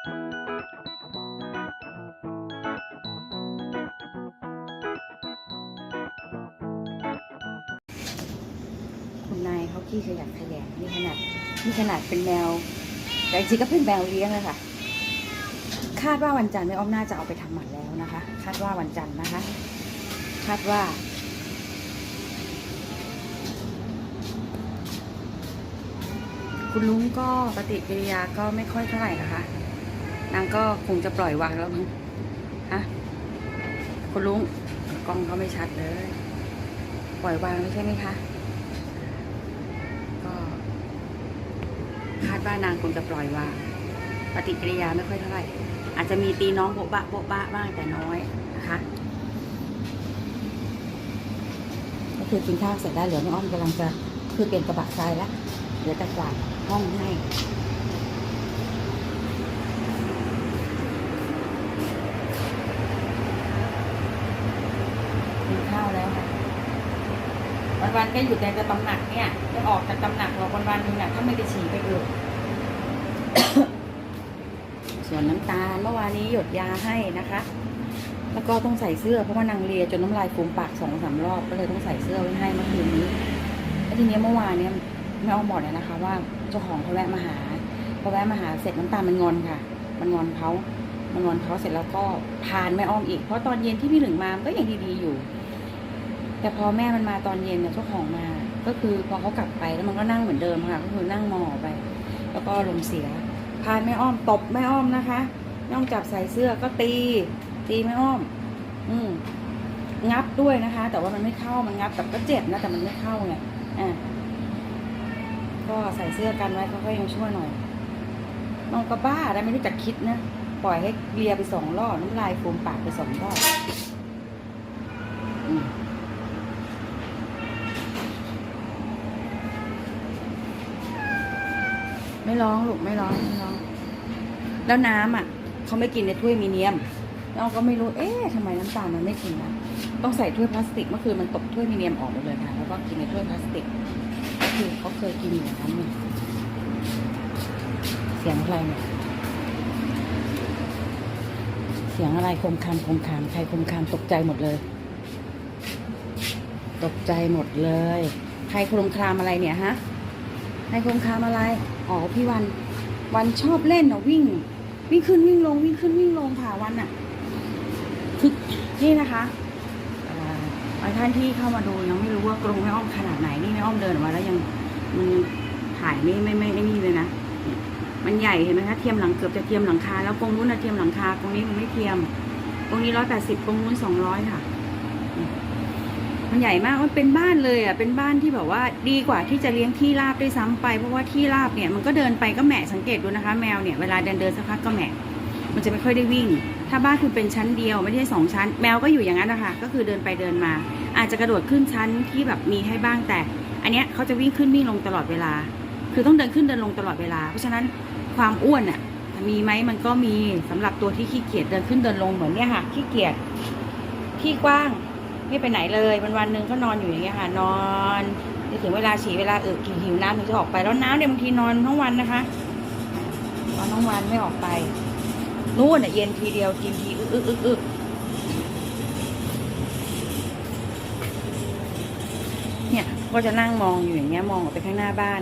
คุณนายเขาขี้ขยันขยงนี่ขนาดนี่ขนาดเป็นแมว แต่จริงๆก็เป็นแมวเลี้ยงเลยค่ะ คาดว่าวันจันทร์แม่อ้อมน่าจะเอาไปทำหมันแล้วนะคะ คาดว่าวันจันทร์นะคะ คาดว่าคุณลุงก็ปฏิกิริยาก็ไม่ค่อยเท่าไหร่นะคะ นางก็คงจะปล่อยวางแล้วมั้งฮะคุณลุงกล้องก็ไม่ชัดเลย ปล่อยวางแล้วใช่ไหมคะก็คาดว่านางคงจะปล่อยวาง ปฏิกิริยาไม่ค่อยเท่าไหร่อาจจะมีตีน้องโบ๊ะบะโบ๊ะบะบ้างแต่น้อยนะคะก็คือกินข้าวเสร็จแล้วเหลือน้องอ้อมกำลังจะคือเปลี่ยนกระบะทรายแล้วเดี๋ยวจะกวาดห้องให้ กินข้าวแล้วค่ะ วันๆก็อยู่ในตำหนักเนี่ยจะออกจากตำหนักเราวันๆนึงน่ะถ้าไม่ไปฉี่ไปเอือส่วนน้ำตาลเมื่อวานนี้หยดยาให้นะคะ แล้วก็ต้องใส่เสื้อเพราะว่านางเลียจนน้ำลายฟูมปากสองสามรอบก็เลยต้องใส่เสื้อไว้ให้เมื่อคืนนี้แล้วทีนี้เมื่อวานเนี้ยแม่อ้อมบอกเลยนะคะ ว่าเจ้าของเขาแวะมาหาพอแวะมาหาเสร็จน้ำตาลมันงอนค่ะ มันงอนเขามันงอนเขาเสร็จแล้วก็พานแม่อ้อมอีก เพราะตอนเย็นที่พี่หนึ่งมามันก็ยังดีๆอยู่ แต่พอแม่มันมาตอนเย็นเนี่ยเจ้าของมา ก็คือพอเขากลับไปแล้วมันก็นั่งเหมือนเดิมค่ะ ก็คือนั่งมอไป แล้วก็ลมเสีย พานแม่อ้อมตบแม่อ้อมนะคะแม่อ้อมจับใส่เสื้อก็ตี ตีแม่อ้อม อืมงับด้วยนะคะ แต่ว่ามันไม่เข้ามันงับแต่ก็เจ็บนะแต่มันไม่เข้าไงอะก็ใส่เสื้อกันไว้เขาก็ยังช่วยหน่อยน้องก็บ้าได้ไม่รู้จักคิดนะปล่อยให้เลียไปสองรอบน้ำลายฟูมปากไปสองรอบอืม ไม่ร้องลูกไม่ร้องไม่ร้อง แล้วน้ำอะเขาไม่กินในถ้วยมีเนียมเราก็ไม่รู้ เอ๊ะทำไมน้ำตาลมันไม่กินนะต้องใส่ถ้วยพลาสติกเมื่อคืนมันตกถ้วยมีเนียมออกหมดเลยค่ะแล้วก็กินในถ้วยพลาสติกก็คือเขาเคยกินอย่างนั้นเนี่ยเสียงอะไรเนี่ยเสียงอะไรคมคำคมคำใครคมคำตกใจหมดเลย ตกใจหมดเลย ใครโครมครามอะไรเนี่ยฮะในโครงคามอะไร อ๋อพี่วัน วันชอบเล่นเนาะวิ่ง วิ่งขึ้นวิ่งลงวิ่งขึ้นวิ่งลงค่ะวันอะคือนี่นะคะบางท่านที่เข้ามาดูยังไม่รู้ว่ากรงแม่อ้อมขนาดไหนนี่แม่อ้อมเดินออกมาแล้วยังมันถ่ายไม่ไม่ไม่ไม่นี่เลยนะมันใหญ่เห็นไหมคะเทียมหลังเกือบจะเทียมหลังคาแล้วกรงนู้นนะเทียมหลังคากรงนี้มันไม่เทียมกรงนี้ร้อยแปดสิบกรงนู้นสองร้อยค่ะ มันใหญ่มาก มันเป็นบ้านเลยอะ เป็นบ้านที่แบบว่าดีกว่าที่จะเลี้ยงที่ราบด้วยซ้ำไป เพราะว่าที่ราบเนี่ยมันก็เดินไปก็แหมะสังเกตดูนะคะ แมวเนี่ยเวลาเดินเดินสักพักก็แหมะมันจะไม่ค่อยได้วิ่ง ถ้าบ้านคือเป็นชั้นเดียวไม่ใช่สองชั้น แมวก็อยู่อย่างนั้นนะคะ ก็คือเดินไปเดินมา อาจจะกระโดดขึ้นชั้นที่แบบมีให้บ้างแต่ อันเนี้ยเขาจะวิ่งขึ้นวิ่งลงตลอดเวลา คือต้องเดินขึ้นเดินลงตลอดเวลา เพราะฉะนั้นความอ้วนอะมีไหมมันก็มีสำหรับตัวที่ขี้เกียจเดินขึ้นเดินลงเหมือนเนี่ยค่ะขี้เกียจที่กว้าง ไม่ไปไหนเลยวันวันหนึ่งก็นอนอยู่อย่างเงี้ยค่ะ นอนจนถึงเวลาฉี่เวลาเออกินหิวน้ำถึงจะออกไปแล้วน้ำเนี่ยบางทีนอนทั้งวันนะคะนอนทั้งวันไม่ออกไปนู่นอะเย็นทีเดียวกินทีอึกอึกอึกอึกเนี่ยก็จะนั่งมองอยู่อย่างเงี้ยมองออกไปข้างหน้าบ้าน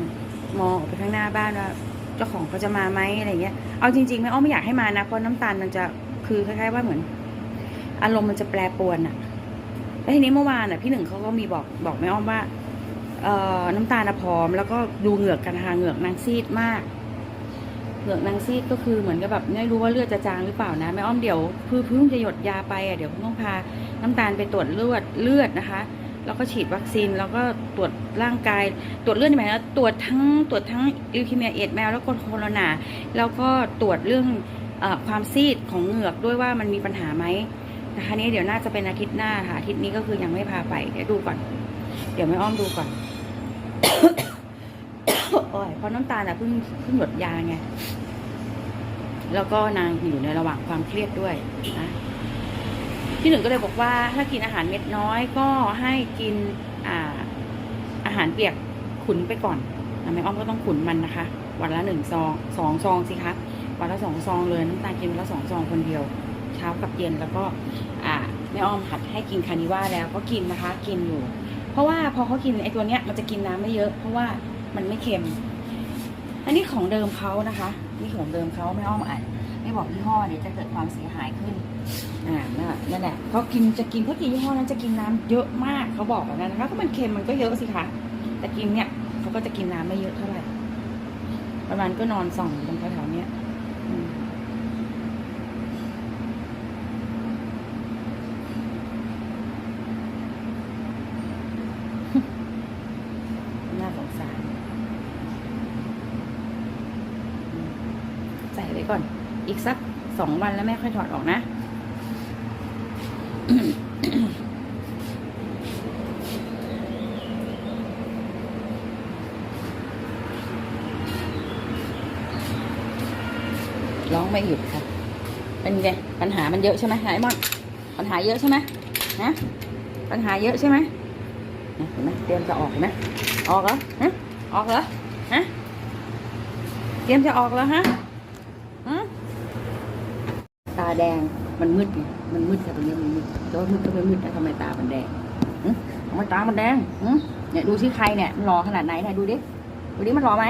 มองออกไปข้างหน้าบ้านว่าเจ้าของเขาจะมาไหมอะไรเงี้ยเอาจริงๆแม่อ้อไม่อยากให้มานะเพราะน้ำตาลมันจะคือคล้ายๆว่าเหมือน อารมณ์มันจะแปรปรวนอะ แล้วทีนี้เมื่อวานอะพี่หนึ่งเขาก็มีบอกบอกแม่อ้อมว่าเอ่อน้ำตาลน่ะผอม แล้วก็ดูเหงือกกันนะคะเหงือกนางซีดมาก เหงือกนางซีดก็คือเหมือนกับแบบไม่รู้ว่าเลือดจะจางหรือเปล่านะแม่อ้อมเดี๋ยวพิ่งเพิ่งจะหยดยาไปอะเดี๋ยวต้องพาน้ำตาลไปตรวจเลือดเลือดนะคะแล้วก็ฉีดวัคซีนแล้วก็ตรวจร่างกาย ตรวจเลือดหมายถึงว่าตรวจทั้งตรวจทั้งลิวคีเมียเอดแมวแล้วก็โคโรนาแล้วก็ตรวจเรื่องอความซีดของเหงือกด้วยว่ามันมีปัญหาไหม นะคะนี้เดี๋ยวน่าจะเป็นอาทิตย์หน้าค่ะอาทิตย์นี้ก็คือยังไม่พาไปเดี๋ยวดูก่อน เดี๋ยวไม่อ้อมดูก่อนโอ้ยเพราะน้ำตาลอะเพิ่งเพิ่งหยดยาไงแล้วก็นางอยู่ในระหว่างความเครียดด้วยนะพี่หนึ่งก็เลยบอกว่า ถ้ากินอาหารเม็ดน้อยก็ให้กินอ่าอาหารเปียกขุนไปก่อนนะแม่อ้อมก็ต้องขุนมันนะคะ วันละหนึ่งซองสองซองสิคะวันละสองซองเลยน้ำตาลกินวันละสองซองคนเดียว เช้ากับเย็นแล้วก็อ่าแม่อ้อมหัดให้กินคานิว่าแล้วก็กินนะคะ กินอยู่ เพราะว่าพอเขากินไอตัวเนี้ยมันจะกินน้ำไม่เยอะ เพราะว่ามันไม่เค็ม อันนี้ของเดิมเขานะคะ นี่ของเดิมเขาไม่อ้อมอ่านไม่บอกยี่ห้อเดี๋ยวจะเกิดความเสียหายขึ้นอ่านั่นแหละเขากินจะกินเขากินยี่ห้อนั้นจะกินน้ำเยอะมากเขาบอกแบบนั้นนะคะก็มันเค็มมันก็เยอะสิคะแต่กินเนี่ยเขาก็จะกินน้ำไม่เยอะเท่าไหร่ประมาณก็นอนส่องตรงแถวๆเนี้ยอืมน่าสงสารอืมใส่ไว้ ก่อน อีกสักสองวันแล้วแม่ค่อยถอดออกนะ ร้องไม่หยุดค่ะ เป็นไง ปัญหามันเยอะใช่ไหมไอ้มอน ปัญหาเยอะใช่ไหมฮะปัญหาเยอะใช่ไหมเห็นไหมเตรียมจะออกเห็นไหมออกเหรอฮะออกเหรอฮะเตรียมจะออกแล้วฮะ ตาแดงมันมืดไงมันมืดค่ะตรงนี้มันมืดแต่ว่ามืดก็ไม่มืดนะทำไมตามันแดงทำไมตามันแดงเนี่ยดูที่ใครเนี่ยมันหล่อขนาดไหนเนี่ยดูดิดูดิมันหล่อไหม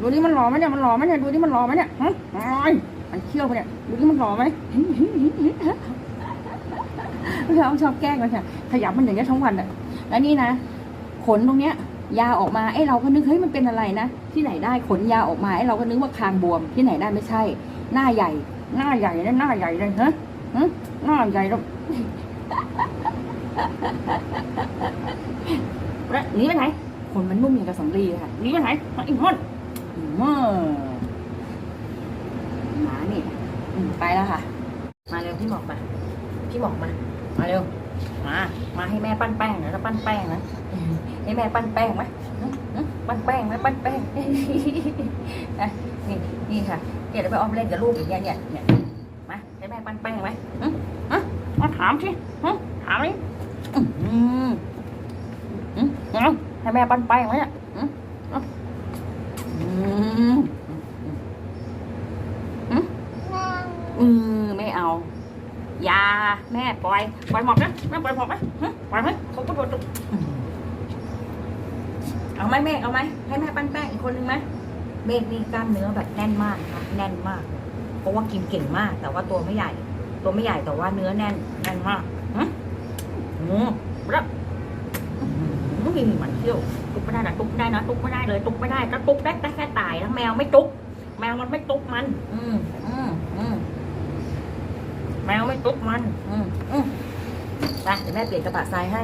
ดูดิมันหล่อไหมเนี่ยมันหล่อไหมเนี่ยดูดิมันหล่อไหมเนี่ยฮะอ้ยมันเขี้ยวไปเนี่ยดูดิมันหล่อไหมพี่อ้อมชอบแกล้งมันค่ะขยับมันอย่างเงี้ยทั้งวันอะแล้วนี่นะขนตรงเนี้ย ยาออกมาไอ้เราก็นึกเฮ้ยมันเป็นอะไรนะ ที่ไหนได้ขนยาออกมาไอ้เราก็นึกว่าคางบวมที่ไหนได้ไม่ใช่ หน้าใหญ่ หน้าใหญ่นะหน้าใหญ่เลยฮะหน้าใหญ่แล้วแล้วหนีไปไหนขนมันนุ่มอย่างกับสำลีค่ะหนีไปไหนมาอีกคนเมื่อหมานี่ไปแล้วค่ะ มาเร็วพี่หมอกมา พี่หมอกมา มาเร็ว มา มาให้แม่ปั้นแป้งเดี๋ยวจะปั้นแป้งนะให้แม่ปั้นแป้งไหมอื้ออื้อปั้นแป้งไหมปั้นแป้งนี่นี่ค่ะเดี๋ยวไปออมเล่นกับลูกอย่างเงี้ยเนี่ยเนี่ยมาให้แม่ปั้นแป้งไหมอื้อฮะมาถามสิฮะถามดิอื้อหืออื้อเอาให้แม่ปั้นแป้งไหมเนี่ยอื้อเอาอืมอื้ออือไม่เอา อย่าแม่ปล่อยปล่อยหมอกนะแม่ปล่อยหมอกไหมฮะปล่อยไหมเขาก็โดนเอาไหมแม่เอาไหมให้แม่ปั้นแป้งอีกคนนึงไหมเมฆนี่กล้ามเนื้อแบบแน่นมากค่ะแน่นมาก เพราะว่ากินเก่งมาก แต่ว่าตัวไม่ใหญ่ ตัวไม่ใหญ่แต่ว่าเนื้อแน่นแน่นมากฮะอืมแล้วอื้อหือมันเที่ยวตุกไม่ได้นะตุกไม่ได้นะตุกไม่ได้เลยตุกไม่ได้ถ้าตุกได้ได้แค่ตายนะแมวไม่ตุกแมวมันไม่ตุกมัน อืมอืมอืม แมวไม่ตุ๊กมัน อืมอืมไปเดี๋ยวแม่เปลี่ยนกระบะทรายให้